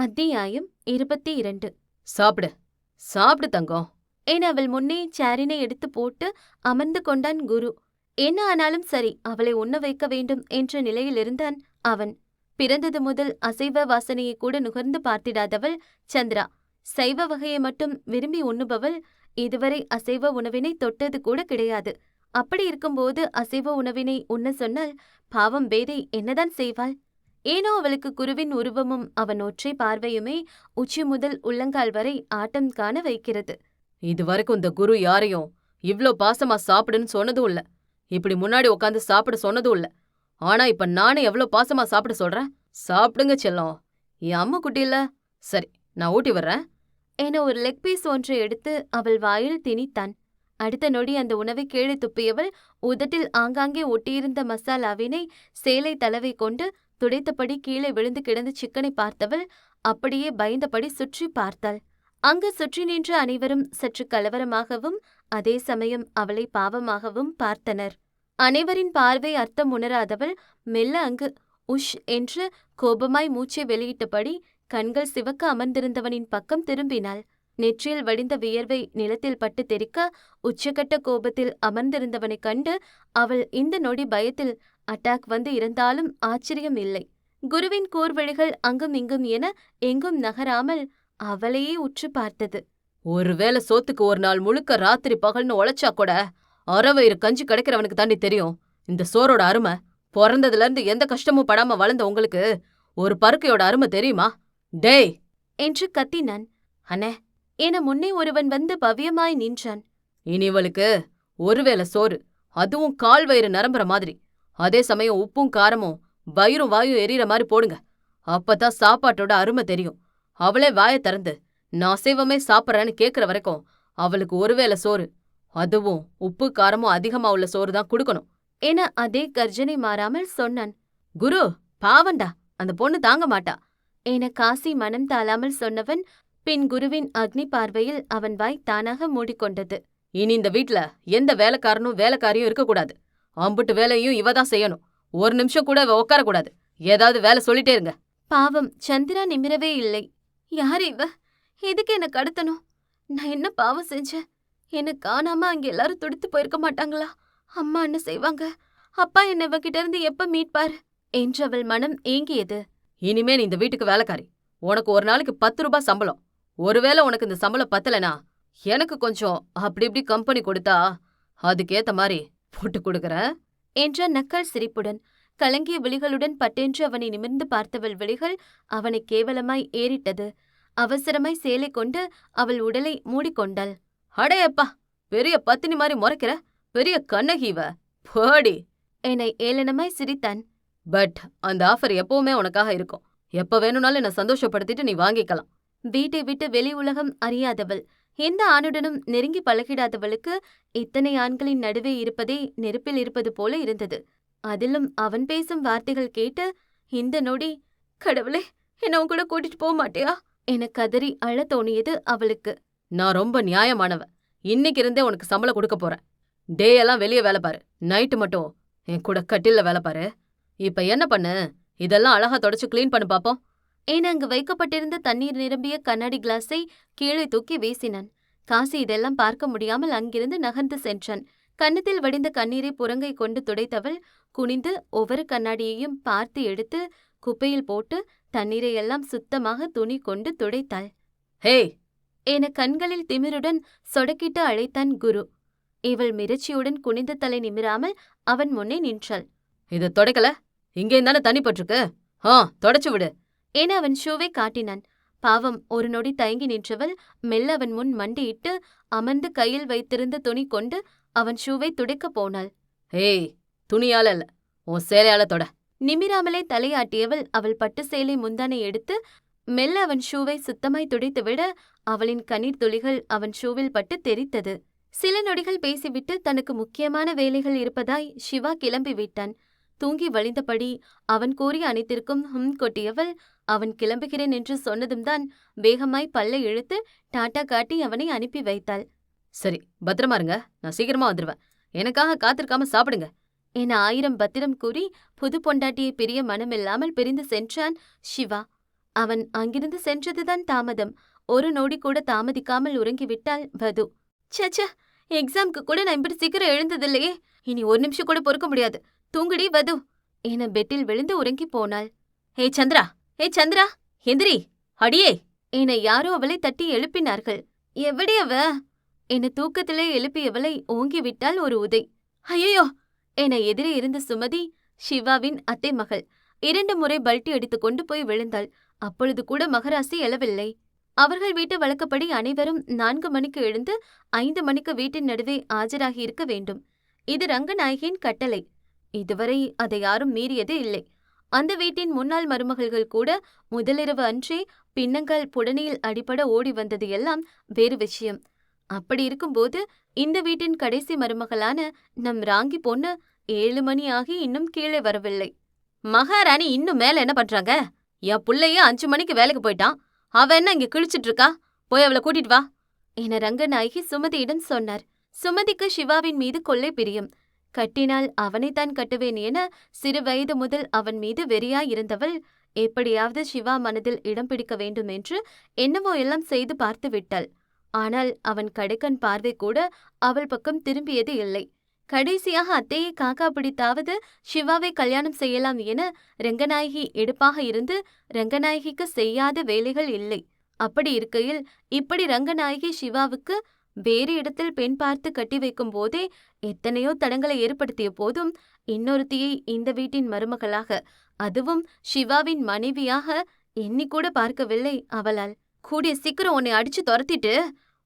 அத்தியாயம் இருபத்தி இரண்டு. சாப்பிடு. சாப்பிடு தங்கம். என அவள் முன்னே சேரினை எடுத்து போட்டு அமர்ந்து கொண்டான் குரு. என்ன ஆனாலும் சரி அவளை உண்ண வைக்க வேண்டும் என்ற நிலையில் இருந்தான் அவன். பிறந்தது முதல் அசைவ வாசனையை கூட நுகர்ந்து பார்த்திடாதவள் சந்திரா. சைவ வகையை மட்டும் விரும்பி உண்ணுபவள் இதுவரை அசைவ உணவினை தொட்டது கூட கிடையாது. அப்படி இருக்கும்போது அசைவ உணவினை உண்ண சொன்னால் பாவம் பேதை என்னதான் செய்வாள்? ஏனோ அவளுக்கு குருவின் உருவமும் அவன் ஒற்றை பார்வையுமே உச்சி முதல் உள்ளங்கால் வரை ஆட்டம் காண வைக்கிறது. இது வரைக்கும் இந்த குரு யாரையும் இவ்ளோ பாசமா சாப்பிடுன்னு சொன்னதும் இல்ல. இப்படி முன்னாடி உட்காந்து சாப்பிட சொன்னதும் இல்ல. ஆனா இப்ப நானே எவ்ளோ பாசமா சாப்பிட சொல்றேன்? சாப்பிடுங்க செல்லம். என் அம்மா குட்டி இல்ல? சரி நான் ஊட்டி வர்றேன். என ஒரு லெக் பீஸ் ஒன்றை எடுத்து அவள் வாயில் திணித்தான். அடுத்த நொடி அந்த உணவை கீழே துப்பியவள் உதட்டில் ஆங்காங்கே ஒட்டியிருந்த மசாலாவினை சேலை தலவை கொண்டு துடைத்தபடி கீழே விழுந்து கிடந்த சிக்கனை பார்த்தவள் அப்படியே பயந்தபடி சுற்றி பார்த்தாள். அங்கு சுற்றி நின்ற அனைவரும் சற்று கலவரமாகவும் அதே சமயம் அவளை பாவமாகவும் பார்த்தனர். அனைவரின் பார்வை அர்த்தம் உணராதவள் மெல்ல அங்கு உஷ் என்று கோபமாய் மூச்சை வெளியிட்டபடி கண்கள் சிவக்க அமர்ந்திருந்தவனின் பக்கம் திரும்பினாள். நெற்றியில் வடிந்த வியர்வை நிலத்தில் பட்டு தெறிக்க உச்சக்கட்ட கோபத்தில் அமர்ந்திருந்தவனைக் கண்டு அவள் இந்த நொடி பயத்தில் அட்டாக் வந்து இறந்தாலும் ஆச்சரியம் இல்லை. குருவின் கூர்வழிகள் அங்கும் இங்கும் என எங்கும் நகராமல் அவளையே உற்று பார்த்தது. ஒருவேளை சோத்துக்கு ஒரு நாள் முழுக்க ராத்திரி பகல்னு உழைச்சா கூட அறவயிறு கஞ்சி கிடைக்கிறவனுக்கு தாண்டி தெரியும். இந்த சோரோட அருமை பிறந்ததுல இருந்து எந்த கஷ்டமும் படாம வளர்ந்த உங்களுக்கு ஒரு பருக்கையோட அருமை தெரியுமா? டேய்! என்று கத்தினான். அண்ணே என முன்னே ஒருவன் வந்து பவ்யமாய் நின்றான். இனி இவளுக்கு ஒருவேளை சோறு அதுவும் கால் வயிறு நிரம்புற மாதிரி. அதே சமயம் உப்பும் காரமும் வயிறும் வாயும் எரியற மாதிரி போடுங்க. அப்பதான் சாப்பாட்டோட அருமை தெரியும். அவளே வாயை திறந்து நான் அசைவமே சாப்பிட்றேன்னு கேக்குற வரைக்கும் அவளுக்கு ஒருவேளை சோறு. அதுவும் உப்பு காரமும் அதிகமா உள்ள சோறு தான் கொடுக்கணும். என அதே கர்ஜனை மாறாமல் சொன்னான். குரு பாவண்டா அந்த பொண்ணு தாங்க மாட்டா. என காசி மனம் தாழாமல் சொன்னவன் பின் குருவின் அக்னி பார்வையில் அவன் வாய் தானாக மூடிக்கொண்டது. இனி இந்த வீட்ல எந்த வேலைக்காரனும் வேலைக்காரியும் இருக்கக்கூடாது. அம்புட்டு வேலையும் இவ தான் செய்யணும். ஒரு நிமிஷம் கூட இவ உட்காரக்கூடாது ஏதாவது வேலை சொல்லிட்டே இருங்க. பாவம் சந்திரா நிமிரவே இல்லை. யார் இவ? எதுக்கு என்ன கடத்தணும்? நான் என்ன பாவம் செஞ்சேன்? என்ன காணாம அங்க எல்லாரும் துடித்து போயிருக்க மாட்டாங்களா? அம்மா என்ன செய்வாங்க? அப்பா என்ன இவகிட்ட இருந்து எப்ப மீட்பாரு? என்று அவள் மனம் ஏங்கியது. இனிமே நீ இந்த வீட்டுக்கு வேலைக்காரி. உனக்கு ஒரு நாளைக்கு பத்து ரூபாய் சம்பளம். ஒருவேளை உனக்கு இந்த சம்பளம் பத்தலைனா எனக்கு கொஞ்சம் அப்படி இப்படி கம்பெனி கொடுத்தா அதுக்கேத்த மாதிரி போட்டு கொடுக்குற? என்ற நக்கல் சிரிப்புடன். கலங்கிய விழிகளுடன் பட்டென்று அவனை நிமிர்ந்து பார்த்தவள் விழிகள் அவனை கேவலமாய் ஏறிட்டது. அவசரமாய் சேலை கொண்டு அவள் உடலை மூடிக்கொண்டாள். அடையப்பா! பெரிய பத்தினி மாதிரி முறைக்கிற? பெரிய கண்ணகி இவ. போடி! என்னை ஏளனமாய் சிரித்தான். பட் அந்த ஆஃபர் எப்பவுமே உனக்காக இருக்கும். எப்ப வேணும்னாலும் என்ன சந்தோஷப்படுத்திட்டு நீ வாங்கிக்கலாம். வீட்டை விட்டு வெளி உலகம் அறியாதவள். எந்த ஆணுடனும் நெருங்கி பழகிடாதவளுக்கு இத்தனை ஆண்களின் நடுவே இருப்பதே நெருப்பில் இருப்பது போல இருந்தது. அதிலும் அவன் பேசும் வார்த்தைகள் கேட்டு இந்த நொடி கடவுளே என்ன உன் கூட கூட்டிட்டு போக மாட்டியா? என கதறி அழ தோணியது அவளுக்கு. நான் ரொம்ப நியாயமானவ இன்னைக்கு இருந்தே உனக்கு சம்பளம் கொடுக்க போறேன். டே எல்லாம் வெளியே வேலை பாரு. நைட்டு மட்டும். என் கூட கட்டில வேலை பாரு. இப்ப என்ன பண்ணு? இதெல்லாம் அழகா தொடச்சு கிளீன் பண்ணு பாப்போம். ஏன் அங்கு வைக்கப்பட்டிருந்த தண்ணீர் நிரம்பிய கண்ணாடி கிளாஸை கீழே தூக்கி வீசினான். காசி இதெல்லாம் பார்க்க முடியாமல் அங்கிருந்து நகர்ந்து சென்றான். கன்னத்தில் வடிந்த கண்ணீரை புறங்கை கொண்டு துடைத்தவள் குனிந்து ஒவ்வொரு கண்ணாடியையும் பார்த்து எடுத்து குப்பையில் போட்டு தண்ணீரை எல்லாம் சுத்தமாக துணி கொண்டு துடைத்தாள். ஹேய் என கண்களில் திமிருடன் சொடக்கிட்டு அழைத்தான் குரு. இவள் மிரட்சியுடன் குனிந்த தலை நிமிராமல் அவன் முன்னே நின்றாள். இத தொடக்கல? இங்கே தானே தண்ணி பட்டிருக்கு? ஆ தொடச்சு விடு. என அவன் ஷூவை காட்டினான்? பாவம் ஒரு நொடி தயங்கி நின்றவள் மெல்ல அவன் முன் மண்டியிட்டு அமர்ந்து கையில் வைத்திருந்த துணி கொண்டு அவன் ஷூவை துடைக்கப் போனாள். ஏய் துணியால இல்ல உன் சேலையால தொட. நிமிராமலே தலையாட்டியவள் அவள் பட்டு சேலை முந்தானை எடுத்து மெல்ல அவன் ஷூவை சுத்தமாய் துடைத்துவிட அவளின் கண்ணீர் துளிகள் அவன் ஷூவில் பட்டு தெரித்தது. சில நொடிகள் பேசிவிட்டு தனக்கு முக்கியமான வேலைகள் இருப்பதாய் சிவா கிளம்பி விட்டான் தூங்கி வழிந்தபடி அவன் கூறிய அனைத்திற்கும் ஹும் கொட்டியவள் அவன் கிளம்புகிறேன் என்று சொன்னதும் தான் வேகமாய் பல்லை இழுத்து டாட்டா காட்டி அவனை அனுப்பி வைத்தாள். சரி பத்திரமா இருங்க. நான் சீக்கிரமா வந்துருவேன். எனக்காக காத்திருக்காம சாப்பிடுங்க. என ஆயிரம் பத்திரம் கூறி புது பொண்டாட்டியை பிரிய மனமில்லாமல் பிரிந்து சென்றான் சிவா அவன் அங்கிருந்து சென்றதுதான் தாமதம். ஒரு நொடி கூட தாமதிக்காமல் உறங்கிவிட்டாள் வது. சச்ச எக்ஸாம்க்கு கூட நான் இப்படி சீக்கிரம் எழுந்ததில்லையே. இனி ஒரு நிமிஷம் கூட பொறுக்க முடியாது. தூங்குடி வது. என பெட்டில் விழுந்து உறங்கி போனாள். ஹே சந்திரா! ஏ சந்திரா எந்திரி. அடியே. என்னை யாரோ அவளை தட்டி எழுப்பினார்கள். எவடி அவ? என்னை தூக்கத்திலே எழுப்பியவளை ஓங்கிவிட்டாள் ஒரு உதை. ஐயோ என எதிரே இருந்த சுமதி சிவாவின் அத்தை மகள் இரண்டு முறை பல்ட்டி அடித்துக் கொண்டு போய் விழுந்தாள். அப்பொழுது கூட மகராசி எழவில்லை. அவர்கள் வீட்டு வழக்கப்படி அனைவரும் நான்கு மணிக்கு எழுந்து ஐந்து மணிக்கு வீட்டின் நடுவே ஆஜராகி இருக்க வேண்டும். இது ரங்கநாயகியின் கட்டளை. இதுவரை அதை யாரும் மீறியதே இல்லை. அந்த வீட்டின் முன்னாள் மருமகள்கள் கூட முதலிரவு அன்றே பின்னங்கால் புடனியில் அடிபட ஓடி வந்தது எல்லாம் வேறு விஷயம். அப்படி இருக்கும்போது இந்த வீட்டின் கடைசி மருமகளான நம் ராங்கி பொண்ணு ஏழு மணி ஆகி இன்னும் கீழே வரவில்லை. மகாராணி இன்னும் மேல என்ன பண்றாங்க? என் புள்ளையே அஞ்சு மணிக்கு வேலைக்கு போயிட்டான். அவ என்ன இங்க கிழிச்சிட்டு இருக்கா போய் அவளை கூட்டிட்டு வா. என ரங்கநாயகி சுமதியிடம் சொன்னார். சுமதிக்கு சிவாவின் மீது கொள்ளை பிரியம். கட்டினால் அவனைத்தான் கட்டுவேன் என சிறு வயது முதல் அவன் மீது வெறியாயிருந்தவள் எப்படியாவது சிவா மனதில் இடம் பிடிக்க வேண்டும் என்று என்னவோ எல்லாம் செய்து பார்த்து விட்டாள். ஆனால் அவன் கடுக்கன் பார்வை கூட அவள் பக்கம் திரும்பியது இல்லை. கடைசியாக அத்தையை காக்கா பிடித்தாவது சிவாவை கல்யாணம் செய்யலாம் என ரங்கநாயகி எடுப்பாக இருந்து ரங்கநாயகிக்கு செய்யாத வேலைகள் இல்லை. அப்படி இருக்கையில் இப்படி ரங்கநாயகி சிவாவுக்கு வேறு இடத்தில் பெண் பார்த்து கட்டி வைக்கும் போதே எத்தனையோ தடங்களை ஏற்படுத்திய போதும் இன்னொருத்தியை இந்த வீட்டின் மருமகளாக அதுவும் சிவாவின் மனைவியாக எண்ணிக்கூட பார்க்கவில்லை அவளால். கூடிய சீக்கிரம் உன்னை அடிச்சு துரத்திட்டு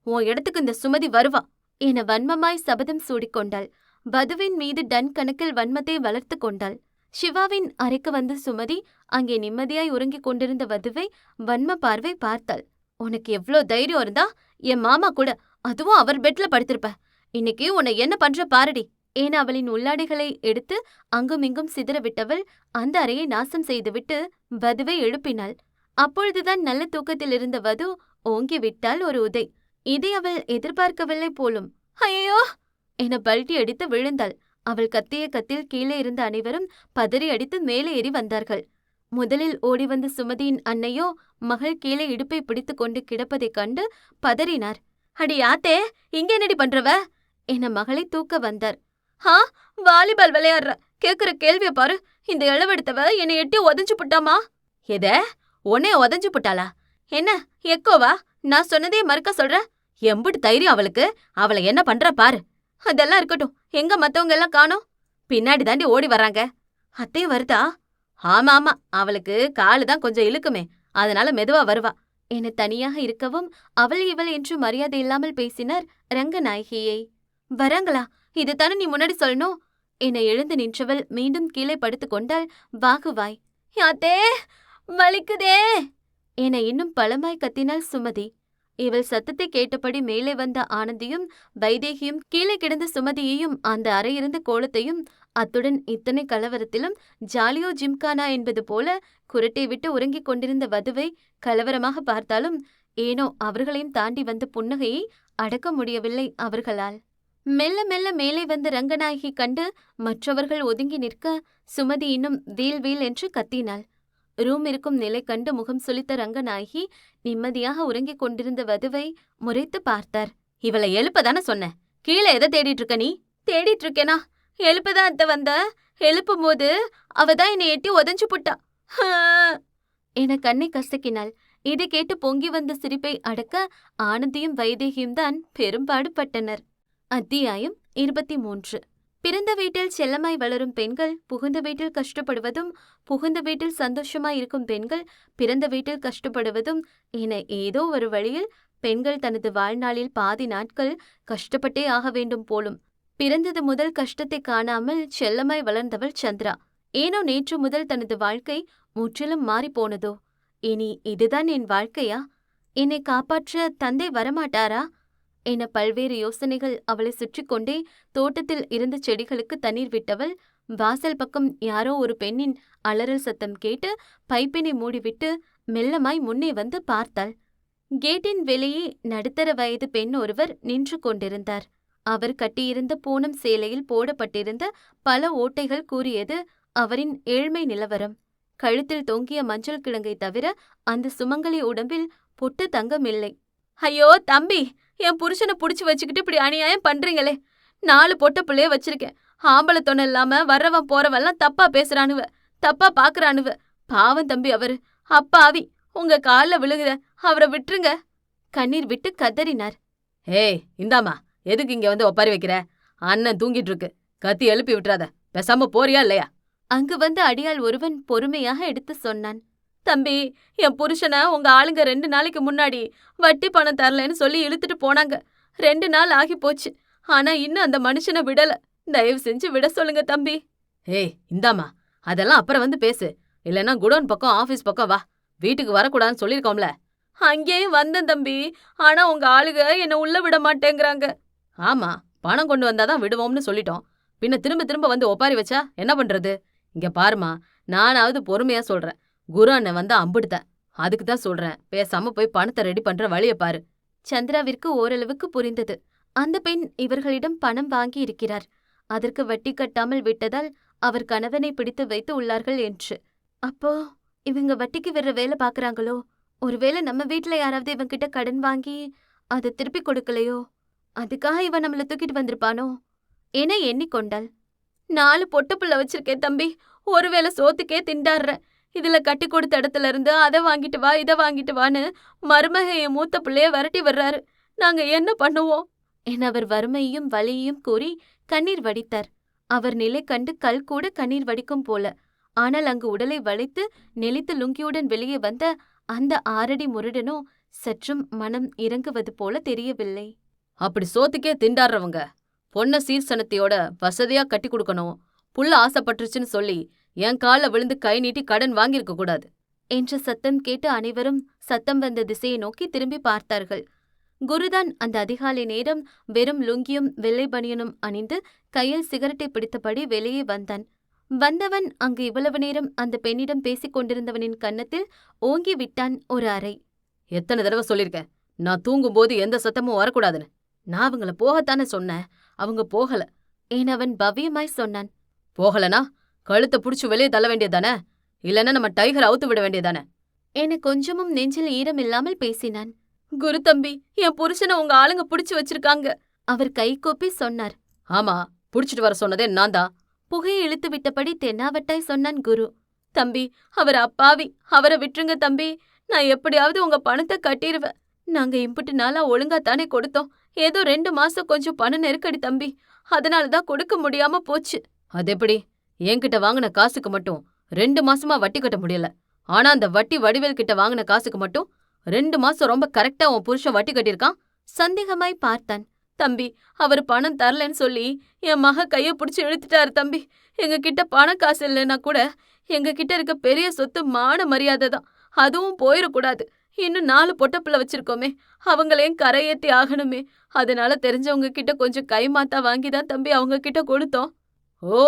உன் இடத்துக்கு இந்த சுமதி வருவா என வன்மமாய் சபதம் சூடிக்கொண்டாள். வதுவின் மீது டன் கணக்கில் வன்மத்தை வளர்த்து கொண்டாள். சிவாவின் அறைக்கு வந்த சுமதி அங்கே நிம்மதியாய் உறங்கிக் கொண்டிருந்த வதுவை வன்ம பார்வை பார்த்தாள். உனக்கு எவ்ளோ தைரியம் இருந்தா என் மாமா கூட அதுவும் அவர் பெட்ல படுத்திருப்ப. இன்னைக்கு உன்னை என்ன பண்ற பாரடி? ஏன் அவளின் உள்ளாடைகளை எடுத்து அங்குமிங்கும் சிதற விட்டவள் அந்த அறையை நாசம் செய்துவிட்டு வதுவை எழுப்பினாள். அப்பொழுதுதான் நல்ல தூக்கத்தில் இருந்த வது ஓங்கி விட்டாள் ஒரு உதை. இதை அவள் எதிர்பார்க்கவில்லை போலும். ஐயோ என பல்ட்டி அடித்து விழுந்தாள். அவள் கத்திய கத்தில் கீழே இருந்த அனைவரும் பதறி அடித்து மேலே ஏறி வந்தார்கள். முதலில் ஓடி வந்த சுமதியின் அன்னையோ மகள் கீழே இடுப்பை பிடித்து கொண்டு கிடப்பதைக் கண்டு பதறினார். அடி யாத்தே இங்க என்னடி பண்றவ? என மகளை தூக்க வந்தார். ஹா வாலிபால் விளையாடுற கேக்குற கேள்விய பாரு. இந்த இளவெடுத்தவ என்னை எட்டி உதஞ்சு புட்டாமா? எத? உன்னைய உதஞ்சு புட்டாளா? என்ன எக்கோவா? நான் சொன்னதே மறுக்க சொல்ற? எம்புட்டு தைரியம் அவளுக்கு. அவளை என்ன பண்ற பாரு. அதெல்லாம் இருக்கட்டும். எங்க மத்தவங்க எல்லாம் காணோம். பின்னாடி தாண்டி ஓடி வராங்க அத்தையும் வருதா? ஆமா ஆமா அவளுக்கு காலு தான் கொஞ்சம் இழுக்குமே. அதனால மெதுவா வருவா. என தனியாக இருக்கவும் அவள் இவள் என்று மரியாதை இல்லாமல் பேசினார் ரங்கநாயகியை. வராங்களா இதுதானே நீ முன்னாடி சொல்லணும் என எழுந்து நின்றவள் மீண்டும் கீழே படுத்துக் கொண்டால் வாகுவாய். யாத்தே வலிக்குதே! என இன்னும் பலமாய் கத்தினாள் சுமதி. இவள் சத்தத்தை கேட்டபடி மேலே வந்த ஆனந்தியும் வைதேகியும் கீழே கிடந்த சுமதியையும் அந்த அறையிருந்து கோலத்தையும் அத்துடன் இத்தனை கலவரத்திலும் ஜாலியோ ஜிம்கானா என்பது போல குரட்டை விட்டு உறங்கிக் கொண்டிருந்த வதுவை கலவரமாக பார்த்தாலும் ஏனோ அவர்களையும் தாண்டி வந்த புன்னகையை அடக்க முடியவில்லை அவர்களால். மெல்ல மெல்ல மேலே வந்த ரங்கநாயகி கண்டு மற்றவர்கள் ஒதுங்கி நிற்க சுமதி இன்னும் வீல் வீல் என்று கத்தினாள். ரூம் இருக்கும் நிலை கண்டு முகம் சுளித்த ரங்கநாயகி நிம்மதியாக உறங்கிக் கொண்டிருந்த வதுவை முறைத்து பார்த்தார். இவளை எழுப்பதானே சொன்ன? கீழே எதை தேடிட்டு இருக்க நீ? தேடிட்டு இருக்கேனா எழுப்பதான் அத்த வந்த. எழுப்பும் போது அவதான் என்னை எட்டி உதஞ்சு புட்டா. என கண்ணை கசக்கினாள். இதை கேட்டு பொங்கி வந்த சிரிப்பை அடக்க ஆனந்தியும் வைதேகியும் தான் பெரும்பாடுபட்டனர். அத்தியாயம் இருபத்தி மூன்று. பிறந்த வீட்டில் செல்லமாய் வளரும் பெண்கள் புகுந்த வீட்டில் கஷ்டப்படுவதும் புகுந்த வீட்டில் சந்தோஷமாய் இருக்கும் பெண்கள் பிறந்த வீட்டில் கஷ்டப்படுவதும் என ஏதோ ஒரு வழியில் பெண்கள் தனது வாழ்நாளில் பாதி நாட்கள் கஷ்டப்பட்டே ஆக வேண்டும் போலும். பிறந்தது முதல் கஷ்டத்தை காணாமல் செல்லமாய் வளர்ந்தவள் சந்திரா. ஏனோ நேற்று முதல் தனது வாழ்க்கை முற்றிலும் மாறிப்போனதோ? இனி இதுதான் என் வாழ்க்கையா? என்னை காப்பாற்ற தந்தை வரமாட்டாரா? என பல்வேறு யோசனைகள் அவளை சுற்றி கொண்டே தோட்டத்தில் இருந்த செடிகளுக்கு தண்ணீர் விட்டவள் வாசல் பக்கம் யாரோ ஒரு பெண்ணின் அலறல் சத்தம் கேட்டு பைப்பினை மூடிவிட்டு மெல்லமாய் முன்னே வந்து பார்த்தாள். கேட்டின் வெளியே நடுத்தர வயது பெண் ஒருவர் நின்று கொண்டிருந்தார். அவர் கட்டியிருந்த பூனம் சேலையில் போடப்பட்டிருந்த பல ஓட்டைகள் கூறியது அவரின் ஏழ்மை நிலவரம். கழுத்தில் தொங்கிய மஞ்சள் கிழங்கை தவிர அந்த சுமங்கலி உடம்பில் பொட்டு தங்கம் இல்லை ஐயோ தம்பி! என் புருஷனை புடிச்சு வச்சுக்கிட்டு இப்படி அநியாயம் பண்றீங்களே. நாலு பொட்ட பிள்ளைய வச்சிருக்கேன். ஆம்பளை தொணை இல்லாம வர்றவன் போறவெல்லாம் தப்பா பேசுறானுவ. தப்பா பாக்குறானுவ. பாவம் தம்பி அவரு. அப்பாவி. உங்க கால்ல விழுகுற. அவரை விட்டுருங்க. கண்ணீர் விட்டு கதறினார். ஏய் இந்தாம்மா. எதுக்கு இங்க வந்து ஒப்பாரி வைக்கிற? அண்ணன் தூங்கிட்டு இருக்கு கத்தி எழுப்பி விட்டுறாத. பேசாம போறியா இல்லையா? அங்கு வந்த அடியாள் ஒருவன் பொறுமையாக எடுத்து சொன்னான். தம்பி என் புருஷனை உங்க ஆளுங்க ரெண்டு நாளைக்கு முன்னாடி வட்டி பணம் தரலன்னு சொல்லி இழுத்துட்டு போனாங்க. ரெண்டு நாள் ஆகி போச்சு. ஆனா இன்னும் அந்த மனுஷனை விடல. தயவு செஞ்சு விட சொல்லுங்க தம்பி. ஏய் இந்தாம்மா. அதெல்லாம் அப்புறம் வந்து பேசு. இல்லைன்னா குடோன் பக்கம் ஆபீஸ் பக்கம் வா. வீட்டுக்கு வரக்கூடாதுன்னு சொல்லியிருக்கோம்ல. அங்கேயும் வந்தேன் தம்பி. ஆனா உங்க ஆளுங்க என்ன உள்ள விட மாட்டேங்கிறாங்க. ஆமா பணம் கொண்டு வந்தாதான் விடுவோம்னு சொல்லிட்டோம். பின்ன திரும்ப திரும்ப வந்து ஒப்பாரி வச்சா என்ன பண்றது? இங்க பாருமா நானாவது பொறுமையா சொல்றேன். குரு அண்ணன் வந்து அம்பிடுத்தேன் அதுக்கு தான் சொல்றேன். பேசாம போய் பணத்தை ரெடி பண்ற வழிய பாரு. சந்திராவிற்கு ஓரளவுக்கு புரிந்தது. அந்த பெண் இவர்களிடம் பணம் வாங்கி இருக்கிறார். அதற்கு வட்டி கட்டாமல் விட்டதால் அவர் கணவனை பிடித்து வைத்து உள்ளார்கள் என்று. அப்போ இவங்க வட்டிக்கு விடுற வேலை பாக்குறாங்களோ? ஒருவேளை நம்ம வீட்ல யாராவது இவங்கிட்ட கடன் வாங்கி அதை திருப்பி கொடுக்கலையோ? அதுக்காக இவன் நம்மள தூக்கிட்டு வந்திருப்பானோ? என எண்ணிக்கொண்டாள். நாலு பொட்டு புள்ள வச்சிருக்கேன் தம்பி. ஒருவேளை சோத்துக்கே திண்டாடுறேன் இதுல கட்டி கொடுத்த இடத்துல இருந்து அதை வாங்கிட்டு வா இதை வாங்கிட்டு வான்னு மருமக என் மூத்த பிள்ளைய விரட்டி வர்றாரு நாங்க என்ன பண்ணுவோம்? என அவர் வறுமையும் வலியையும் கூறி கண்ணீர் வடித்தார். அவர் நிலை கண்டு கல் கூட கண்ணீர் வடிக்கும் போல. ஆனால் அங்கு உடலை வளைத்து நெளித்து லுங்கியுடன் வெளியே வந்த அந்த ஆரடி முருடனும் சற்றும் மனம் இறங்குவது போல தெரியவில்லை. அப்படி சோத்துக்கே திண்டாடுறவங்க. பொண்ண சீர்சனத்தையோட வசதியா கட்டி கொடுக்கணும். புள்ள ஆசைப்பட்டுருச்சுன்னு சொல்லி என் கால்ல விழுந்து கை நீட்டி கடன் வாங்கியிருக்க கூடாது. என்ற சத்தம் கேட்டு அனைவரும் சத்தம் வந்த திசையை நோக்கி திரும்பி பார்த்தார்கள். குருதான் அந்த அதிகாலை நேரம் வெறும் லுங்கியும் வெள்ளை பனியனும் அணிந்து கையில் சிகரெட்டை பிடித்தபடி வெளியே வந்தான். வந்தவன் அங்கு இவ்வளவு நேரம் அந்த பெண்ணிடம் பேசிக் கொண்டிருந்தவனின் கன்னத்தில் ஓங்கி விட்டான் ஒரு அறை. எத்தனை தடவை சொல்லிருக்கேன் நான் தூங்கும்போது எந்த சத்தமும் வரக்கூடாதுன்னு. நான் அவங்கள போகத்தானே சொன்னேன். அவங்க போகல. என அவன் பவ்யமாய் சொன்னான். போகலனா? கழுத்தை புடிச்சு வெளியே தள்ள வேண்டியதானே இல்லைன்னா நம்ம டைகர் அவுத்து விட வேண்டியதானே என கொஞ்சமும் நெஞ்சில் ஈரம் இல்லாமல் பேசினான். குரு தம்பி என் புருஷனை உங்க ஆளுங்க புடிச்சு வச்சிருக்காங்க. அவர் கை கூப்பி சொன்னார். ஆமா புடிச்சிட்டு வர சொன்னதே நான் தான். புகையை இழுத்து விட்டபடி தென்னாவட்டாய் சொன்னான் குரு. தம்பி அவர் அப்பாவி. அவரை விட்டுருங்க தம்பி. நான் எப்படியாவது உங்க பணத்தை கட்டிடுவேன் நாங்க இம்புட்டு நாளா ஒழுங்கா தானே கொடுத்தோம். ஏதோ ரெண்டு மாசம் கொஞ்சம் பண நெருக்கடி தம்பி. அதனால தான் கொடுக்க முடியாம போச்சு. அது எப்படி என்கிட்ட வாங்கின காசுக்கு மட்டும் ரெண்டு மாசமா வட்டி கட்ட முடியல. ஆனா அந்த வட்டி வடிவேல் கிட்ட வாங்கின காசுக்கு மட்டும் ரெண்டு மாசம் ரொம்ப கரெக்டா உன் புருஷன் வட்டி கட்டியிருக்கான்? சந்தேகமாய் பார்த்தான். தம்பி அவர் பணம் தரலன்னு சொல்லி என் மக கைய புடிச்சு இழுத்துட்டாரு தம்பி. எங்க கிட்ட பண காசு இல்லைன்னா கூட எங்க கிட்ட இருக்க பெரிய சொத்து மான மரியாதை தான். அதுவும் போயிடக்கூடாது இன்னும் நாலு பொட்டப்பிள்ளை வச்சிருக்கோமே. அவங்களையும் கரையேத்தி ஆகணுமே. அதனால தெரிஞ்சவங்க கிட்ட கொஞ்சம் கைமாத்தா வாங்கி தான் தம்பி அவங்க கிட்ட கொடுத்தோம். ஓ!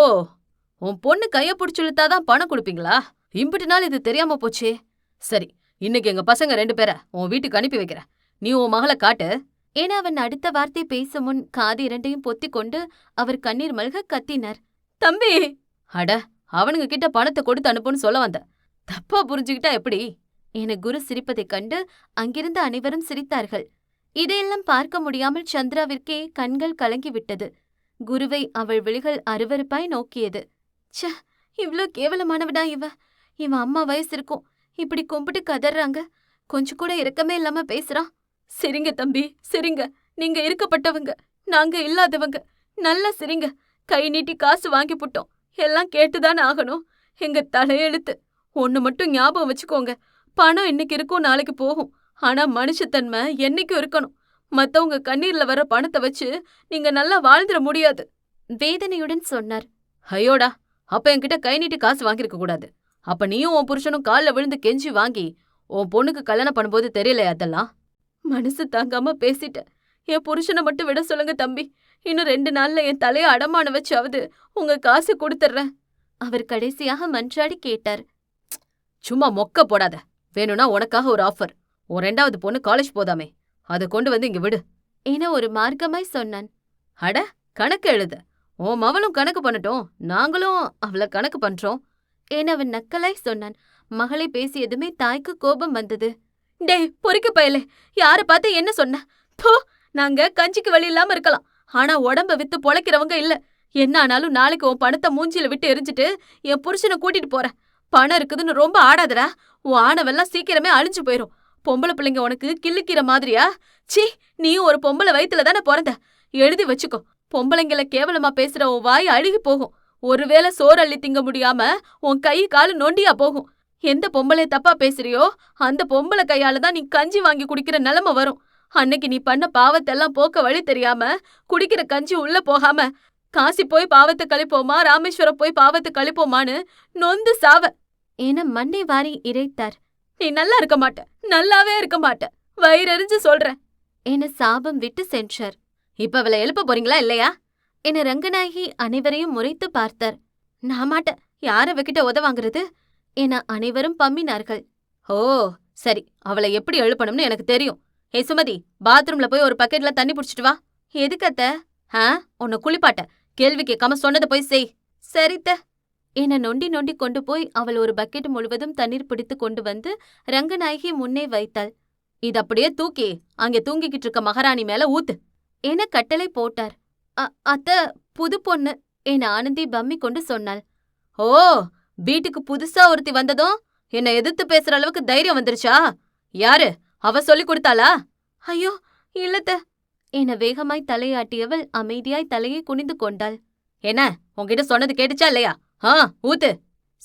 உன் பொண்ணு கைய பிடிச்சு இழுத்தாதான் பணம் கொடுப்பீங்களா? இம்பிட்டு நாள் இது தெரியாம போச்சே. சரி இன்னைக்கு எங்க பசங்க ரெண்டு பேரை உன் வீட்டுக்கு அனுப்பி வைக்கிறேன். நீ உன் மகளை காட்டு. ஏன்னா அவன் அடுத்த வார்த்தை பேசும் முன் காது இரண்டையும் பொத்திக் கொண்டு அவர் கண்ணீர் மல்க கத்தினார். தம்பி! அட அவனுங்க கிட்ட பணத்தை கொடுத்து அனுப்புன்னு சொல்ல வந்த. தப்பா புரிஞ்சுக்கிட்டா எப்படி? என குரு சிரிப்பதைக் கண்டு அங்கிருந்த அனைவரும் சிரித்தார்கள். இதையெல்லாம் பார்க்க முடியாமல் சந்திராவிற்கே கண்கள் கலங்கிவிட்டது. குருவை அவள் விழிகள் அருவருப்பாய் நோக்கியது. ச்ச இவ்ளோ கேவலமானவனா இவ. இவன் அம்மா வயசு இருக்கும். இப்படி கும்பிட்டு கதறாங்க கொஞ்சம் கூட இரக்கமே இல்லாம பேசுறான் சரிங்க தம்பி சரிங்க. நீங்க இருக்கப்பட்டவங்க. நாங்க இல்லாதவங்க. நல்லா சரிங்க. கை நீட்டி காசு வாங்கி புட்டோம். எல்லாம் கேட்டுதானே ஆகணும். எங்க தலையெழுத்து. ஒன்னு மட்டும் ஞாபகம் வச்சுக்கோங்க. பணம் இன்னைக்கு இருக்கும் நாளைக்கு போகும். ஆனா மனுஷத்தன்மை என்னைக்கும் இருக்கணும். மத்தவங்க கண்ணீர்ல வர பணத்தை வச்சு நீங்க நல்லா வாழ்ந்துட முடியாது. வேதனையுடன் சொன்னார். ஐயோடா. அப்ப என்கிட்ட கை நீட்டி காசு வாங்கியிருக்க கூடாது. அப்ப நீயும் உன் புருஷனும் கால்ல விழுந்து கெஞ்சி வாங்கி உன் பொண்ணுக்கு கல்யாணம் பண்ணும்போது தெரியலையா அதெல்லாம்? மனசு தாங்காம பேசிட்டேன் என் புருஷனை மட்டும் விட சொல்லுங்க தம்பி. இன்னும் ரெண்டு நாள்ல என் தலைய அடமான வச்சாவது உங்க காசு கொடுத்துட்றேன் அவர் கடைசியாக மன்றாடி கேட்டார். சும்மா மொக்க போடாத. வேணும்னா உனக்காக ஒரு ஆஃபர் உன் ரெண்டாவது பொண்ணு காலேஜ் போதாமே. அதை கொண்டு வந்து இங்க விடு. என ஒரு மார்க்கமாய் சொன்னான். அட கணக்கு எழுத. உன் மவளும் கணக்கு பண்ணட்டும். நாங்களும் அவளை கணக்கு பண்றோம். என அவன் நக்கலாய் சொன்னான். மகளை பேசியதுமே தாய்க்கு கோபம் வந்தது. டேய் பொறிக்க பயலே. யார பார்த்து என்ன சொன்ன? போ நாங்க கஞ்சிக்கு வழி இல்லாம இருக்கலாம். ஆனா உடம்ப வித்து பொழைக்கிறவங்க இல்ல. என்ன ஆனாலும் நாளைக்கு உன் பணத்தை மூஞ்சில விட்டு எரிஞ்சிட்டு என் புருஷனை கூட்டிட்டு போறேன் பணம் இருக்குதுன்னு ரொம்ப ஆடாதடா. உன் ஆணவெல்லாம் சீக்கிரமே அழிஞ்சு போயிரும். பொம்பளை பிள்ளைங்க உனக்கு கிள்ளுக்கிற மாதிரியா? சி நீயும் ஒரு பொம்பளை வயித்துல தானே பிறந்த? எழுதி வச்சுக்கோ. பொம்பளைங்கள கேவலமா பேசுற உன் வாய் அழுகி போகும். ஒருவேளை சோறு அள்ளி திங்க முடியாம உன் கை காலு நொண்டியா போகும். எந்த பொம்பளை தப்பா பேசுறியோ அந்த பொம்பளை கையால தான் நீ கஞ்சி வாங்கி குடிக்கிற நிலைமை வரும். அன்னைக்கு நீ பண்ண பாவத்தெல்லாம் போக்க வழி தெரியாம குடிக்கிற கஞ்சி உள்ள போகாம காசி போய் பாவத்தை கழிப்போமா ராமேஸ்வரம் போய் பாவத்தை கழிப்போமான்னு நொந்து சாவ. என மண்ணை வாரி இறைத்தார். நீ நல்லா இருக்க மாட்ட நல்லாவே இருக்க மாட்ட. வயிறறிஞ்சு சொல்றேன். என சாபம் விட்டு சென்றார். இப்ப அவளை எழுப்ப போறீங்களா இல்லையா? என ரங்கநாயகி அனைவரையும் முறைத்து பார்த்தார். நான் மாட்டேன். யார் அவகிட்ட உத வாங்குறது? என அனைவரும் பம்மினார்கள் ஓ சரி. அவளை எப்படி எழுப்பணும்னு எனக்கு தெரியும். ஏ சுமதி பாத்ரூம்ல போய் ஒரு பக்கெட்ல தண்ணி புடிச்சிட்டு வா. எதுக்கத்த ஆ? உன்னை குளிப்பாட்ட. கேள்வி கேட்காம சொன்னதை போய் செய். சரித்த என நொண்டி நொண்டி கொண்டு போய் அவள் ஒரு பக்கெட் முழுவதும் தண்ணீர் பிடித்து கொண்டு வந்து ரங்கநாயகி முன்னே வைத்தாள். இது அப்படியே தூக்கி அங்கே தூங்கிக்கிட்டு இருக்க மகாராணி மேல ஊத்து. என கட்டளை போட்டார். அ- அத்த புது பொண்ணு என ஆனந்தி பம்மி கொண்டு சொன்னாள். ஓ வீட்டுக்கு புதுசா ஒருத்தி வந்ததும் என்னை எதிர்த்து பேசுற அளவுக்கு தைரியம் வந்துருச்சா? யாரு அவ சொல்லி கொடுத்தாளா? ஐயோ இல்லத்த. என வேகமாய் தலையாட்டியவள் அமைதியாய் தலையை குனிந்து கொண்டாள். என்ன உன்கிட்ட சொன்னது கேட்டுச்சா இல்லையா? ஆ ஊத்து.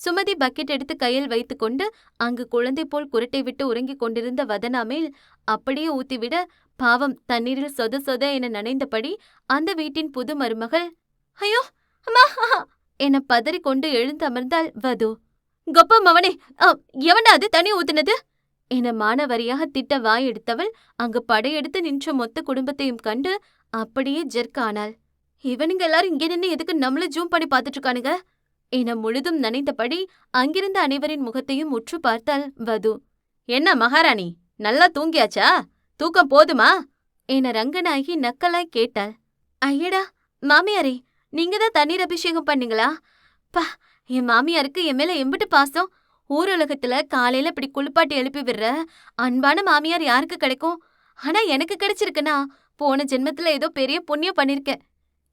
சுமதி பக்கெட் எடுத்து கையில் வைத்துக்கொண்டு அங்கு குழந்தை போல் குரட்டை விட்டு உறங்கிக் கொண்டிருந்த வதனா மேல் அப்படியே ஊத்திவிட பாவம் தண்ணீரில் சொத சொத என நனைந்தபடி அந்த வீட்டின் புது மருமகள் ஐயோ அம்மா என பதறிக்கொண்டு எழுந்தமர்ந்தாள் வது. கொப்ப அவனே எவன்டா அது தண்ணி ஊத்துனது? என மானவரியாக திட்ட வாய் எடுத்தவள் அங்கு படையெடுத்து நின்ற மொத்த குடும்பத்தையும் கண்டு அப்படியே ஜெர்க் ஆனாள். இவனுங்க எல்லாரும் இங்கே நின்னு எதுக்கு நம்மள ஜூம் பண்ணி பார்த்துட்டு இருக்கானுங்க என முழுதும் நனைந்தபடி அங்கிருந்த அனைவரின் முகத்தையும் உற்று பார்த்தாள் வது. என்ன மகாராணி நல்லா தூங்கியாச்சா? தூக்கம் போதுமா? என ரங்கநாயகி நக்கலாய் கேட்டாள். ஐயடா மாமியாரே நீங்க தான் தண்ணீர் அபிஷேகம் பண்ணீங்களா? பா என் மாமியாருக்கு என் மேல எம்பிட்டு பாசம். ஊருலகத்துல காலையில இப்படி குளிப்பாட்டி எழுப்பி விடுற அன்பான மாமியார் யாருக்கு கிடைக்கும்? ஆனா எனக்கு கிடைச்சிருக்குன்னா போன ஜென்மத்துல ஏதோ பெரிய புண்ணியம் பண்ணிருக்கேன்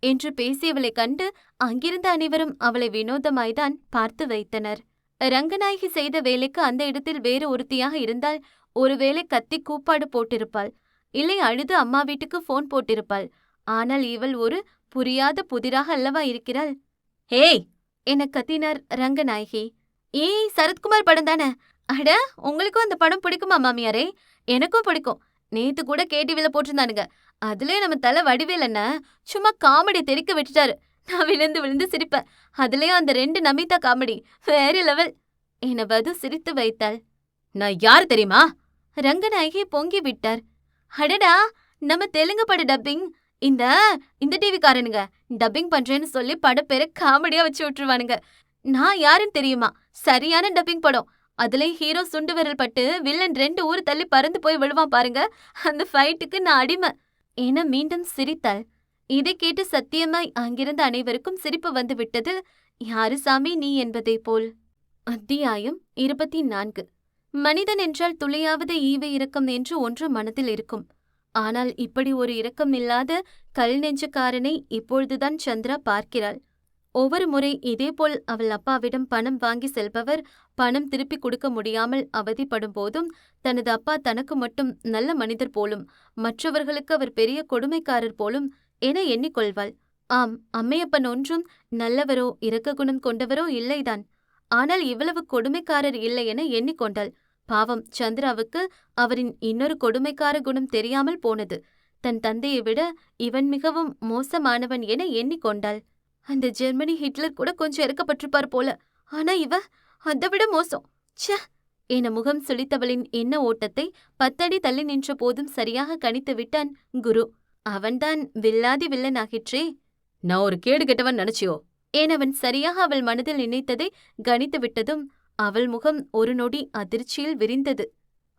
என்று பேசியவளை கண்டு அங்கிருந்த அனைவரும் அவளை வினோதமாய்தான் பார்த்து வைத்தனர். ரங்கநாயகி செய்த வேலைக்கு அந்த இடத்தில் வேறு ஒருத்தியாக இருந்தால் ஒருவேளை கத்தி கூப்பாடு போட்டிருப்பாள். இல்லை அழுது அம்மா வீட்டுக்கு ஃபோன் போட்டிருப்பாள். ஆனால் இவள் ஒரு புரியாத புதிராக அல்லவா இருக்கிறாள்? ஏய் என கத்தினார் ரங்கநாயகி. ஏய் சரத்குமார் படம் தானே? அட உங்களுக்கும் அந்த படம் பிடிக்குமா மாமியாரே? எனக்கும் பிடிக்கும். நேத்து கூட கேடிவில போட்டிருந்தானுங்க. அதுலயே நம்ம தலை வடிவேலண்ண சும்மா காமெடி தெறிக்க விட்டுட்டாரு. நான் விழுந்து விழுந்து சிரிப்பேன். அதுலயும் அந்த ரெண்டு நமிதா காமெடி. வேற லெவல் என வது சிரித்து வைத்தாள். நான் யார் தெரியுமா? ரங்கநாயகி பொங்கி விட்டார். அடடா! நம்ம தெலுங்கு பட டப்பிங் இந்த இந்த டிவிக்காரனுங்க டப்பிங் பண்றேன்னு சொல்லி படப்பேரை காமெடியா வச்சு விட்டுருவானுங்க. நான் யாருன்னு தெரியுமா? சரியான டப்பிங் படம். அதுலயும் ஹீரோ சுண்டு விரல் பட்டு வில்லன் ரெண்டு ஊர் தள்ளி பறந்து போய் விழுவான் பாருங்க. அந்த ஃபைட்டுக்கு நான் அடிமை. என மீண்டும் சிரித்தாள். இதை கேட்டு சத்தியமாய் அங்கிருந்த அனைவருக்கும் சிரிப்பு வந்து விட்டது. யாரு சாமி நீ என்பதை போல். அத்தியாயம் இருபத்தி நான்கு. மனிதன் என்றால் துளியாவது ஈவை இரக்கம் என்று ஒன்று மனதில் இருக்கும். ஆனால் இப்படி ஒரு இரக்கம் இல்லாத கல் நெஞ்சுக்காரனை இப்பொழுதுதான் சந்திரா பார்க்கிறாள். ஒவ்வொரு முறை இதேபோல் அவள் அப்பாவிடம் பணம் வாங்கி செல்பவர் பணம் திருப்பி கொடுக்க முடியாமல் அவதிப்படும் போதும் தனது அப்பா தனக்கு மட்டும் நல்ல மனிதர் போலும் மற்றவர்களுக்கு அவர் பெரிய கொடுமைக்காரர் போலும் என எண்ணிக்கொள்வாள். ஆம் அம்மையப்பன் ஒன்றும் நல்லவரோ இரக்க குணம் கொண்டவரோ இல்லைதான். ஆனால் இவ்வளவு கொடுமைக்காரர் இல்லை என எண்ணிக்கொண்டாள். பாவம் சந்திராவுக்கு அவரின் இன்னொரு கொடுமைக்கார குணம் தெரியாமல் போனது. தன் தந்தையை விட இவன் மிகவும் மோசமானவன் என எண்ணிக்கொண்டாள். அந்த ஜெர்மனி ஹிட்லர் கூட கொஞ்சம் இறக்கப்பட்டிருப்பார் போல. ஆனா இவ அதை விட மோசம். ச்ச! என முகம் சுளித்தவளின் எண்ண ஓட்டத்தை பத்தடி தள்ளி நின்ற போதும் சரியாக கணித்து விட்டான் குரு. அவன்தான் வில்லாதி வில்லனாகிற்றே. நான் ஒரு கேடு கெட்டவன் நினைச்சியோ? ஏனவன் சரியாக அவள் மனதில் நினைத்ததை கணித்து விட்டதும் அவள் முகம் ஒரு நொடி அதிர்ச்சியில் விரிந்தது.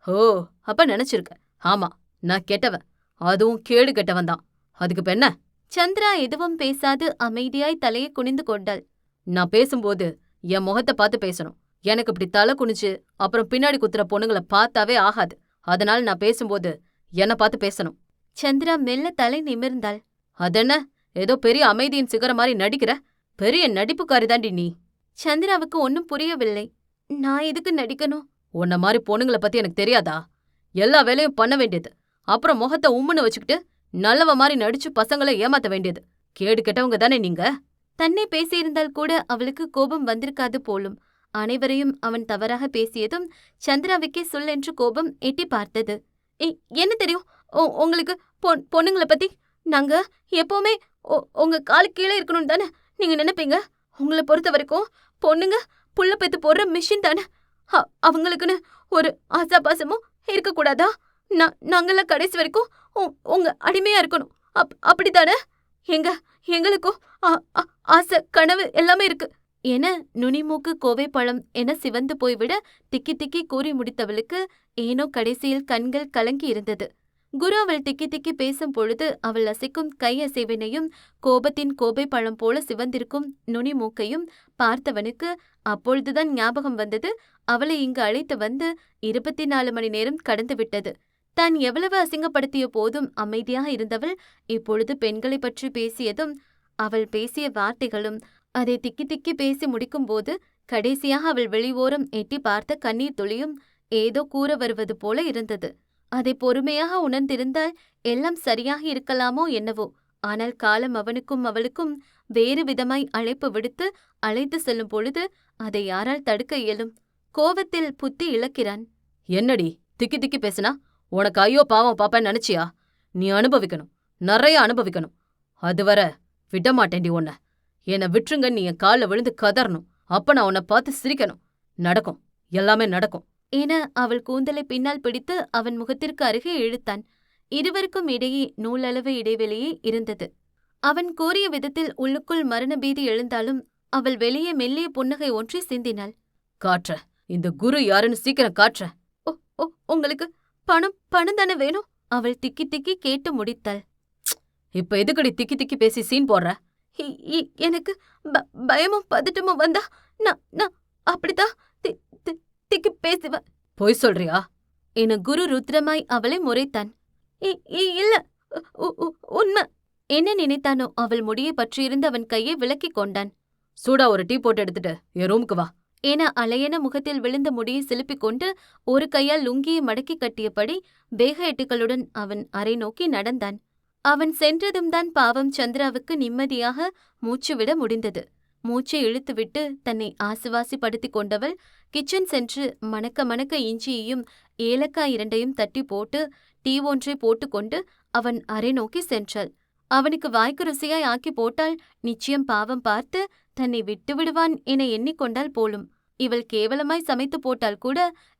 ஓ அப்ப நினைச்சிருக்க. ஆமா நான் கெட்டவன். அதுவும் கேடு கெட்டவன் தான். அதுக்கு பெண்ண சந்திரா எதுவும் பேசாது அமைதியாய் தலையை குனிந்து கொண்டாள். நான் பேசும்போது என் முகத்தை பார்த்து பேசணும். எனக்கு இப்படி தலை குனிச்சு அப்புறம் பின்னாடி குத்துற பொண்ணுங்கள பார்த்தாவே ஆகாது. அதனால நான் பேசும்போது என்ன பார்த்து பேசணும். சந்திரா மெல்ல தலை நிமிர்ந்தாள். அதென்ன? ஏதோ பெரிய அமைதியின் சிகரம் மாதிரி நடிக்கிற? பெரிய நடிப்புக்காரி தாண்டி நீ. சந்திராவுக்கு ஒன்னும் புரியவில்லை. நான் எதுக்கு நடிக்கணும்? உன்ன மாதிரி பொண்ணுங்கள பத்தி எனக்கு தெரியாதா? எல்லா வேலையும் பண்ண வேண்டியது. அப்புறம் முகத்தை உம்முன்னு வச்சுக்கிட்டு நல்லவ மாதிரி நடிச்சு பசங்களை ஏமாத்த வேண்டியது. கேடு கெட்டவங்க தானே நீங்க? தன்னை பேசியிருந்தால் கூட அவளுக்கு கோபம் வந்திருக்காது போலும். அனைவரையும் அவன் தவறாக பேசியதும் சந்திராவுக்கே சொல் என்று கோபம் எட்டி பார்த்தது. என்ன தெரியும்? உங்களுக்கு பொண்ணுங்கள பத்தி? நாங்க எப்பவுமே உங்க காலு கீழே இருக்கணும் தானே நீங்க நினைப்பீங்க? உங்களை பொறுத்த வரைக்கும் பொண்ணுங்க புள்ள பெத்து போடுற மிஷின் தானே? அவங்களுக்குன்னு ஒரு ஆசாபாசமும் இருக்கக்கூடாதா? நான் நாங்கெல்லாம் கடைசி வரைக்கும் உங்க அடிமையா இருக்கணும். அப் அப்படித்தானே? எங்க எங்களுக்கும் ஆசை கனவு எல்லாமே இருக்கு. என நுனிமூக்கு கோவை பழம் என சிவந்து போய்விட திக்கி திக்கி கூறி முடித்தவளுக்கு ஏனோ கடைசியில் கண்கள் கலங்கி இருந்தது. குரு அவள் திக்கி திக்கி பேசும் பொழுது அவள் அசைக்கும் கை அசைவினையும் கோபத்தின் கோபை பழம் போல சிவந்திருக்கும் நுனிமூக்கையும் பார்த்தவனுக்கு அப்பொழுதுதான் ஞாபகம் வந்தது. அவளை இங்கு அழைத்து வந்து இருபத்தி நாலு மணி நேரம் கடந்து விட்டது. தான் எவ்வளவு அசிங்கப்படுத்திய போதும் அமைதியாக இருந்தவள். இப்பொழுது பெண்களைப் பற்றி பேசியதும் அவள் பேசிய வார்த்தைகளும் அதை திக்கி திக்கி பேசி முடிக்கும்போது கடைசியாக அவள் வெளிவோரம் எட்டி பார்த்த கண்ணீர் துளியும் ஏதோ கூற வருவது போல இருந்தது. அதை பொறுமையாக உணர்ந்திருந்தால் எல்லாம் சரியாக இருக்கலாமோ என்னவோ. ஆனால் காலம் அவனுக்கும் அவளுக்கும் வேறு விதமாய் அழைப்பு விடுத்து அழைத்து செல்லும் பொழுது அதை யாரால் தடுக்க இயலும்? கோவத்தில் புத்தி இழக்கிறான். என்னடி திக்கி திக்கி பேசுனா? உனக்கு ஐயோ பாவம் பாப்பேன்னு நினைச்சியா? நீ அனுபவிக்கணும் நிறைய அனுபவிக்கணும். அதுவரை விட மாட்டேன்டி உன்னை. என்னை விட்டுருங்க நீ என் காலில் விழுந்து கதறணும். அப்ப நான் உன்னை பார்த்து சிரிக்கணும். நடக்கும் எல்லாமே நடக்கும். என அவள் கூந்தலை பின்னால் பிடித்து அவன் முகத்திற்கு அருகே இழுத்தான். இருவருக்கும் இடையே நூலளவு இடைவெளியே இருந்தது. அவன் கூறிய விதத்தில் உள்ளுக்குள் மரண பீதி எழுந்தாலும் அவள் வெளியே மெல்லிய புன்னகை ஒன்றை சிந்தினாள். காட்டுற இந்த குரு யாருன்னு சீக்கிரம் காட்டுற ஓ ஓ உங்களுக்கு பணம் பணம் தானே வேணும்? அவள் திக்கி திக்கி கேட்டு முடித்தாள். இப்ப எதுக்கடி திக்கி திக்கி பேசி சீன் போடுற? எனக்கு பயமும் பதட்டமும் வந்தா நான் நான் தி- திக்கி பேசுவேன் பொய் சொல்றியா? என குரு ருத்ரமாய் அவளை முறைத்தான். "இ- இ- இல்ல உ- உ- உண்மை என்ன நினைத்தானோ அவள் முடியை பற்றியிருந்த அவன் கையை விலக்கிக் கொண்டான். சூடா ஒரு டீ போட்டு எடுத்துட்டு என் ரூமுக்கு வா. என அலையென முகத்தில் விழுந்த முடியை சிலுப்பிக் கொண்டு ஒரு கையால் லுங்கியை மடக்கி கட்டியபடி வேக எட்டுகளுடன் அவன் அறை நோக்கி நடந்தான். அவன் சென்றதும் தான் பாவம் சந்திராவுக்கு நிம்மதியாக மூச்சு விட முடிந்தது. மூச்சை இழுத்துவிட்டு தன்னை ஆசுவாசிப்படுத்திக் கொண்டவள் கிச்சன் சென்று மணக்க மணக்க இஞ்சியையும் ஏலக்காய் இரண்டையும் தட்டி போட்டு டீ ஒன்றை போட்டுக்கொண்டு அவன் அறை நோக்கி சென்றாள். அவனுக்கு வாய்க்கு ருசியாய் ஆக்கி போட்டால் நிச்சயம் பாவம் பார்த்து தன்னை விட்டு விடுவான் என எண்ணிக்கொண்டால் போலும். இவள் கேவலமாய் சமைத்து போட்டால் கூட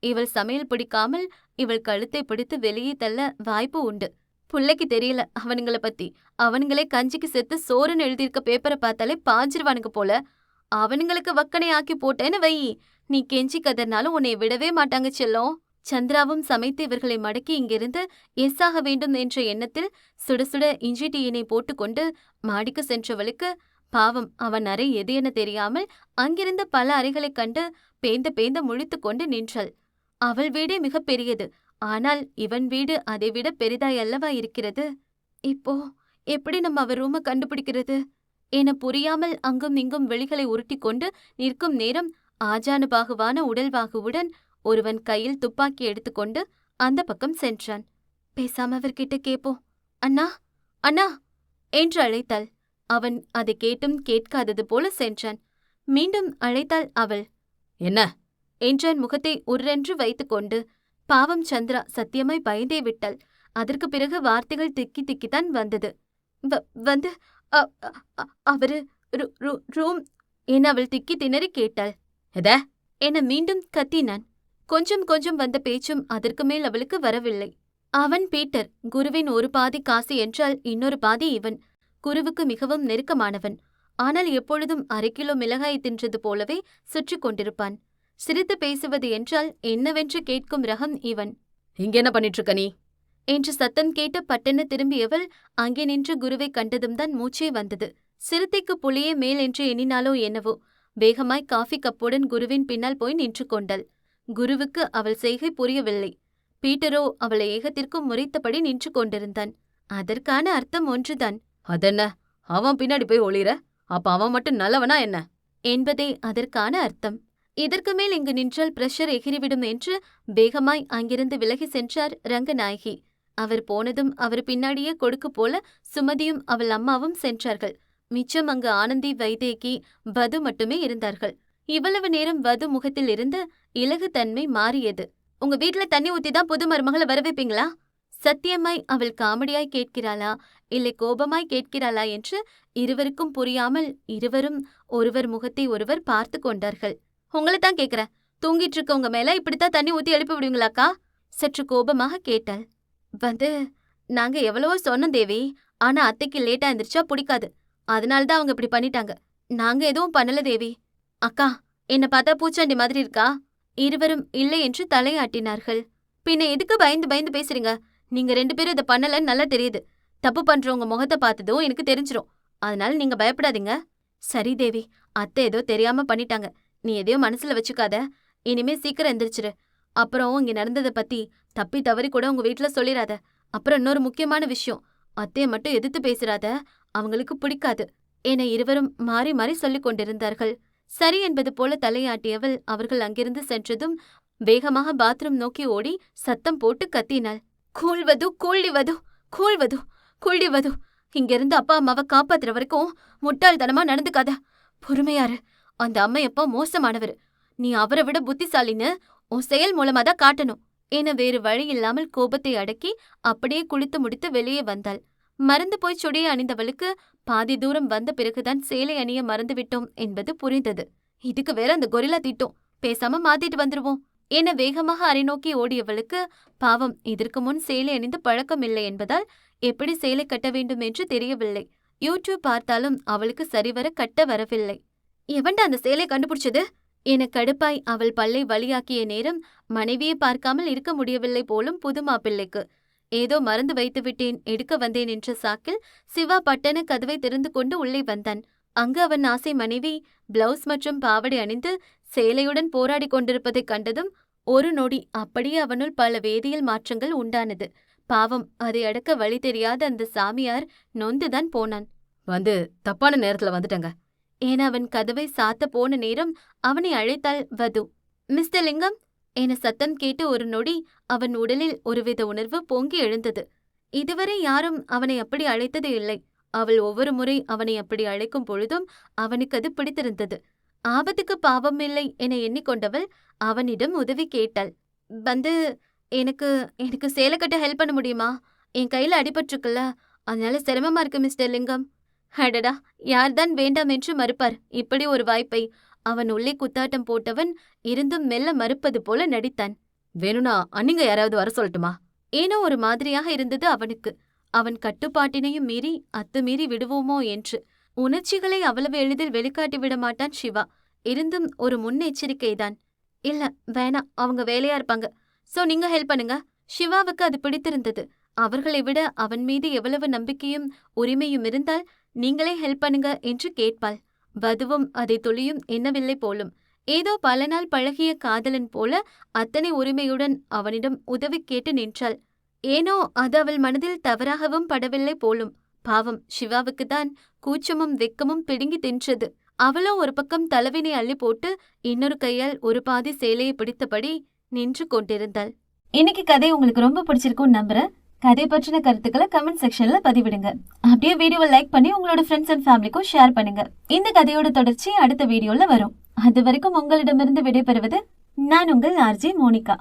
இவள் சமையல் பிடிக்காமல் இவள் கழுத்தை பிடித்து வெளியே தள்ள வாய்ப்பு உண்டு. புள்ளைக்கு தெரியல அவனுங்கள பத்தி. அவனுங்களே கஞ்சிக்கு செத்து சோறுன்னு எழுதியிருக்க பேப்பரை பார்த்தாலே பாஞ்சிருவானுங்க போல. அவனுங்களுக்கு வக்கனை ஆக்கி போட்டேன்னு வை. நீ கெஞ்சி கதர்னாலும் உன்னை விடவே மாட்டாங்க செல்லம். சந்திராவும் சமைத்து இவர்களை மடக்கி இங்கிருந்து எஸ் ஆக வேண்டும் என்ற எண்ணத்தில் சுட சுட இஞ்சி டீயினை போட்டுக்கொண்டு மாடிக்கு சென்றவளுக்கு பாவம் அவன் அறை எது என தெரியாமல் அங்கிருந்த பல அறைகளைக் கண்டு பேந்த பேந்த முழித்துக் கொண்டு நின்றாள். அவள் வீடே மிகப் பெரியது. ஆனால் இவன் வீடு அதைவிட பெரிதாய் அல்லவா இருக்கிறது? இப்போ எப்படி நம்ம அவ ரூமை கண்டுபிடிக்கிறது? என புரியாமல் அங்கும் இங்கும் வெளிகளை உருட்டி கொண்டு நிற்கும் நேரம் ஆஜானுபாகுவான உடல்வாகுவுடன் ஒருவன் கையில் துப்பாக்கி எடுத்துக்கொண்டு அந்த பக்கம் சென்றான். பேசாம அவர்கிட்ட கேப்போம். அண்ணா அண்ணா என்று அழைத்தாள். அவன் அதை கேட்டும் கேட்காதது போல சென்றான். மீண்டும் அழைத்தாள் அவள். என்ன? என்றான் முகத்தை உர்ரென்று வைத்துக்கொண்டு. பாவம் சந்திரா சத்தியமாய் பயந்தே விட்டாள். அதற்கு பிறகு வார்த்தைகள் திக்கி திக்கித்தான் வந்தது. வ- வந்து அவரு ரூம் என அவள் திக்கி திணறி கேட்டாள். எத? என மீண்டும் கத்தினான். கொஞ்சம் கொஞ்சம் வந்த பேச்சும் அதற்கு மேல் அவளுக்கு வரவில்லை. அவன் பீட்டர் குருவின் ஒரு பாதி காசு என்றால் இன்னொரு பாதி இவன். குருவுக்கு மிகவும் நெருக்கமானவன். ஆனால் எப்பொழுதும் அரை கிலோ மிளகாய் தின்றது போலவே சுற்றி கொண்டிருப்பான். சிரித்து பேசுவது என்றால் என்னவென்று கேட்கும் ரகம் இவன். இங்க என்ன பண்ணிட்டு இருக்க நீ? என்று சத்தம் கேட்டு பட்டென திரும்பியவள் அங்கே நின்று குருவை கண்டதும் தான் மூச்சே வந்தது. சிறுத்தைக்கு புலியே மேல் என்று எண்ணினாலோ என்னவோ. வேகமாய் காஃபி கப்புடன் குருவின் பின்னால் போய் நின்று கொண்டாள். குருவுக்கு அவள் செய்கை புரியவில்லை. பீட்டரோ அவளை ஏகத்திற்கும் முறைத்தபடி நின்று கொண்டிருந்தான். அதற்கான அர்த்தம் ஒன்றுதான். அதென்ன? அவன் பின்னாடி போய் ஒளிர? அப்ப அவன் மட்டும் நல்லவனா என்ன? என்பதே அதற்கான அர்த்தம். இதற்கு மேல் இங்கு நின்றால் பிரஷர் எகிறிவிடும் என்று வேகமாய் அங்கிருந்து விலகி சென்றார் ரங்கநாயகி. அவர் போனதும் அவர் பின்னாடியே கொடுக்கு போல சுமதியும் அவள் அம்மாவும் சென்றார்கள். மிச்சம் அங்கு ஆனந்தி வைதேகி வது மட்டுமே இருந்தார்கள். இவ்வளவு நேரம் வது முகத்திலிருந்து இலகுத்தன்மை மாறியது. உங்க வீட்ல தண்ணி ஊத்தி தான் புது மருமகளை வரவேப்பீங்களா? சத்தியமாய் அவள் காமெடியாய் கேட்கிறாளா? இல்லை கோபமாய் கேட்கிறாளா என்று இருவருக்கும் புரியாமல் இருவரும் ஒருவர் முகத்தை ஒருவர் பார்த்து கொண்டார்கள். உங்களை தான் கேக்குறேன் தூங்கிட்டு இருக்கவங்க மேல இப்படித்தான் தண்ணி ஊத்தி எழுப்பி விடுவீங்களாக்கா? சற்று கோபமாக கேட்டாள். வந்து நாங்க எவ்வளவோ சொன்னோம் தேவி. ஆனா அத்தைக்கு லேட்டா எந்திரிச்சா பிடிக்காது. அதனால தான் அவங்க இப்படி பண்ணிட்டாங்க. நாங்க எதுவும் பண்ணல தேவி. அக்கா என்ன பார்த்தா பூச்சாண்டி மாதிரி இருக்கா? இருவரும் இல்லை என்று தலையாட்டினார்கள். பின்ன எதுக்கு பயந்து பயந்து பேசுறீங்க? நீங்க ரெண்டு பேரும் இதை பண்ணலன்னு நல்லா தெரியுது. தப்பு பண்றவங்க முகத்தை பார்த்ததும் எனக்கு தெரிஞ்சிரும். அதனால நீங்க பயப்படாதீங்க. சரி தேவி அத்தை ஏதோ தெரியாம பண்ணிட்டாங்க. நீ எதையோ மனசுல வச்சுக்காத. இனிமே சீக்கிரம் எந்திரிச்சிரு. அப்புறம் இங்க நடந்ததை பத்தி தப்பி தவறி கூட உங்க வீட்டுல சொல்லிடாத அப்புறம் இன்னொரு முக்கியமான விஷயம். அத்தைய மட்டும் எதிர்த்து பேசுறாத. அவங்களுக்கு பிடிக்காது. என இருவரும் மாறி மாறி சொல்லிக் கொண்டிருந்தார்கள் சரி என்பது போல தலையாட்டியவள் அவர்கள் அங்கிருந்து சென்றதும் வேகமாக பாத்ரூம் நோக்கி ஓடி சத்தம் போட்டு கத்தினாள். கூழ்வது கூழ்டிவது கூழ்வது கூழ்டிவது இங்கிருந்து அப்பா அம்மாவை காப்பாத்துற வரைக்கும் முட்டாள்தனமா நடந்துக்காத. பொறுமையாரு அந்த அம்மையப்பா மோசமானவர். நீ அவரை விட புத்திசாலின்னு உன் செயல் மூலமா தான் காட்டணும். என வேறு வழி இல்லாமல் கோபத்தை அடக்கி அப்படியே குளித்து முடித்து வெளியே வந்தாள். மறந்து போய் சுடியை அணிந்தவளுக்கு பாதி தூரம் வந்த பிறகுதான் சேலை அணிய மறந்துவிட்டோம் என்பது புரிந்தது. இதுக்கு வேற அந்த கொரிலா திட்டம். பேசாம மாத்திட்டு வந்துருவோம். என வேகமாக அரை நோக்கி ஓடியவளுக்கு பாவம் இதற்கு முன் சேலை அணிந்து பழக்கம் இல்லை என்பதால் எப்படி சேலை கட்ட வேண்டும் என்று தெரியவில்லை. யூடியூப் பார்த்தாலும் அவளுக்கு சரிவர கட்ட வரவில்லை. எவன்டா அந்த சேலை கண்டுபிடிச்சது? என கடுப்பாய் அவள் பல்லை வழியாக்கிய நேரம் மனைவியை பார்க்காமல் இருக்க முடியவில்லை போலும் புது மாப்பிள்ளைக்கு ஏதோ மறந்து வைத்து விட்டேன் எடுக்க வந்தேன் என்ற சாக்கில் சிவா பட்டன கதவை திறந்து கொண்டு உள்ளே வந்தான். அங்கு அவன் ஆசை மனைவி பிளவுஸ் மற்றும் பாவடை அணிந்து சேலையுடன் போராடிக் கொண்டிருப்பதைக் கண்டதும் ஒரு நொடி அப்படியே அவனுள் பல வேதியியல் மாற்றங்கள் உண்டானது. பாவம் அதை அடக்க வழி தெரியாத அந்த சாமியார் நொந்துதான் போனான். வந்து தப்பான நேரத்துல வந்துட்டங்க. என அவன் கதவை சாத்த போன நேரம் அவனை அழைத்தாள் வது. மிஸ்டர் லிங்கம் என சத்தம் கேட்டு ஒரு நொடி அவன் உடலில் ஒருவித உணர்வு பொங்கி எழுந்தது. இதுவரை யாரும் அவனை அப்படி அழைத்தது இல்லை. அவள் ஒவ்வொரு முறை அவனை அப்படி அழைக்கும் பொழுதும் அவனுக்கு அது பிடித்திருந்தது. ஆபத்துக்கு பாவம் இல்லை என எண்ணிக்கொண்டவள் அவனிடம் உதவி கேட்டாள். வந்து எனக்கு எனக்கு சேலை கட்ட ஹெல்ப் பண்ண முடியுமா? என் கையில அடிபட்டிருக்குல்ல. அதனால சிரமமா இருக்கு மிஸ்டர் லிங்கம். அடடா யார்தான் வேண்டாம் என்று மறுப்பார். இப்படி ஒரு வாய்ப்பை அவன் உள்ளே குத்தாட்டம் போட்டவன் இருந்தும் மெல்ல மறுப்பது போல நடித்தான். வேணும்னா அன்னிங்க யாராவது வர சொல்லட்டுமா? ஏனோ ஒரு மாதிரியாக இருந்தது அவனுக்கு. அவன் கட்டுப்பாட்டினையும் மீறி அத்துமீறி விடுவோமோ என்று. உணர்ச்சிகளை அவ்வளவு எளிதில் வெளிக்காட்டி விட மாட்டான் சிவா. இருந்தும் ஒரு முன்னெச்சரிக்கைதான். இல்ல வேணாம். அவங்க வேலையா இருப்பாங்க. சோ நீங்க ஹெல்ப் பண்ணுங்க. சிவாவுக்கு அது பிடித்திருந்தது. அவர்களை விட அவன் மீது எவ்வளவு நம்பிக்கையும் உரிமையும் இருந்தால் நீங்களே ஹெல்ப் பண்ணுங்க என்று கேட்பாள். வதுவும் அதை துளியும் எண்ணவில்லை போலும். ஏதோ பல நாள் பழகிய காதலன் போல அத்தனை உரிமையுடன் அவனிடம் உதவி கேட்டு நின்றாள். ஏனோ அது அவள் மனதில் தவறாகவும் படவில்லை போலும். பாவம் சிவாவுக்குத்தான் கூச்சமும் வெக்கமும் பிடுங்கி தின்றது. அவளோ ஒரு பக்கம் தலைவினை அள்ளி போட்டு இன்னொரு கையால் ஒரு பாதி சேலையை பிடித்தபடி நின்று கொண்டிருந்தாள். இன்னைக்கு கதை உங்களுக்கு ரொம்ப பிடிச்சிருக்கும் நம்புறேன். கதை பற்றின கருத்துக்களை கமெண்ட் செக்ஷன்ல பதிவிடுங்க. அப்படியே வீடியோவை லைக் பண்ணி உங்களோட ஃப்ரெண்ட்ஸ் அண்ட் ஃபேமிலிக்கும் ஷேர் பண்ணுங்க. இந்த கதையோட தொடர்ச்சி அடுத்த வீடியோல வரும். அது வரைக்கும் உங்களிடமிருந்து விடைபெறுவது நான் உங்கள் ஆர்ஜே மோனிகா.